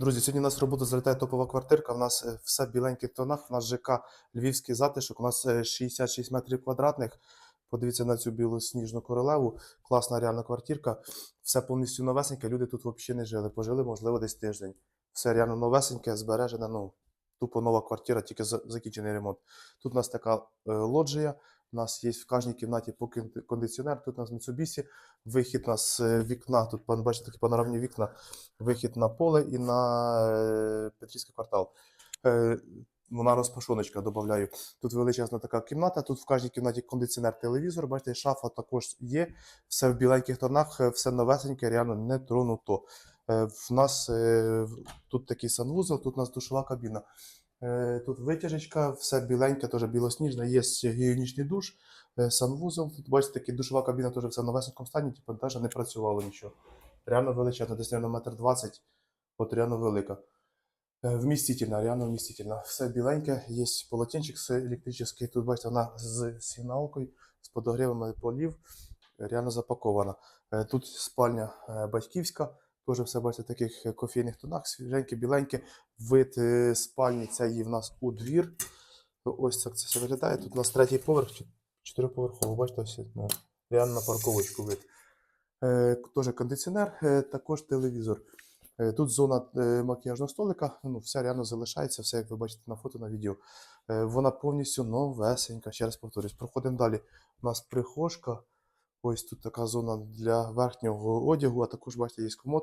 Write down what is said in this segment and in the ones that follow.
Друзі, сьогодні у нас в роботу залітає топова квартирка. У нас е, все в біленьких тонах. У нас ЖК Львівський затишок. У нас е, 66 метрів квадратних. Подивіться на цю білу сніжну королеву. Класна реальна квартирка. Все повністю новесеньке. Люди тут взагалі не жили. Пожили, можливо, десь тиждень. Все реально новесеньке, збережене. Ну, тупо нова квартира, тільки закінчений ремонт. Тут у нас така е, лоджія. У нас є в кожній кімнаті по кондиціонер. Тут у нас Mitsubishi. Вихід у е, вікна. Тут бачите такі панорамні вікна вихід на поле і на е, Петрівський квартал. Е, вона розпашоночка, додаю. Тут величезна така кімната. Тут в кожній кімнаті кондиціонер, телевізор. Бачите, шафа також є. Все в біленьких тонах, все новесеньке, реально не тронуто. В нас тут такий санвузол, тут у нас душова кабіна. Е, Тут витяжечка, все біленьке, теж білосніжне. Є гігієнічний душ, е, санвузол. Тут бачите, такі душова кабіна теж все в новесенькому стані, типу, навіть не працювало нічого. Реально величезна, десь на метр двадцять, от реально велика. Е, Вмістительна, реально вмістительна. Все біленьке, є полотенчик електричний. Тут бачите, вона з сигналкою, з подогрівами полів, реально запакована. Тут спальня батьківська, теж все бачите в таких кофейних тонах, свіженьке, біленьке. Вид спальні цієї в нас у двір. Ось так це все виглядає. Тут у нас третій поверх, чот- чотириповерховий, бачите, ось, ну, реально на парковочку вид. Е, Теж кондиціонер, е, також телевізор. Е, Тут зона е, макіяжного столика, ну, все реально залишається, все, як ви бачите на фото, на відео. Е, Вона повністю новесенька, ще раз повторюсь. Проходимо далі. У нас прихожка. Ось тут така зона для верхнього одягу, а також, бачите, є комод.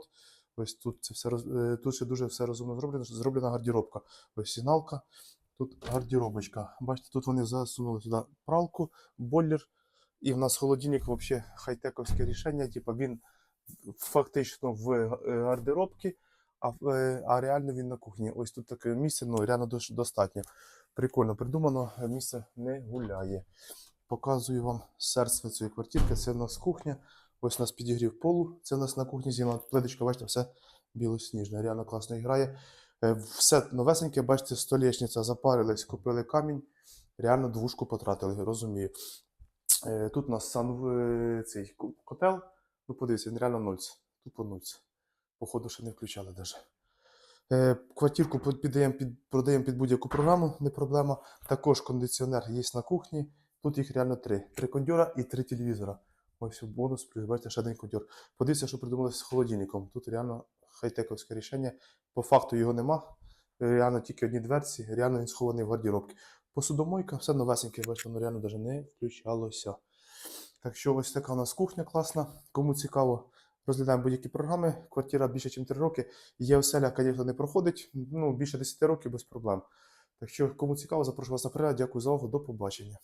Ось тут це все е, тут ще дуже все розумно зроблено. Зроблена гардеробка. Ось сигналка, тут гардеробочка. Бачите, тут вони засунули сюди пралку, бойлер. І в нас холодильник взагалі хай-тековське рішення. Типу він фактично в е, гардеробці, а, е, а реально він на кухні. Ось тут таке місце, ну реально достатньо. Прикольно придумано, місце не гуляє. Показую вам серце цієї квартирки. Це у нас кухня. Ось у нас підігрів полу. Це у нас на кухні зімна плиточка, бачите, все білосніжне. Реально класно грає. Е, Все новесеньке, бачите, столішниця запарилась, купили камінь. Реально двушку потратили, розумію. Е, Тут у нас сан е, цей котел. Ну, подивіться, він реально нульц. Тупо нульц. Походу, ще не включали навіть. Квартирку піддаємо під, продаємо під будь-яку програму, не проблема. Також кондиціонер є на кухні. Тут їх реально три. Три кондьора і три телевізора. Ось бонус, плюс бачите, ще один кондьор. Подивіться, що придумали з холодильником. Тут реально хай-тековське рішення. По факту його нема. Реально тільки одні дверці, реально він схований в гардеробці. Посудомойка, все новесеньке, бачите, воно реально навіть не включалося. Так що ось така у нас кухня класна. Кому цікаво, розглядаємо будь-які програми. Квартира більше, ніж 3 роки. Є оселя, звісно, не проходить. Ну, більше 10 років без проблем. Так що, кому цікаво, запрошую вас на перегляд. Дякую за увагу. До побачення.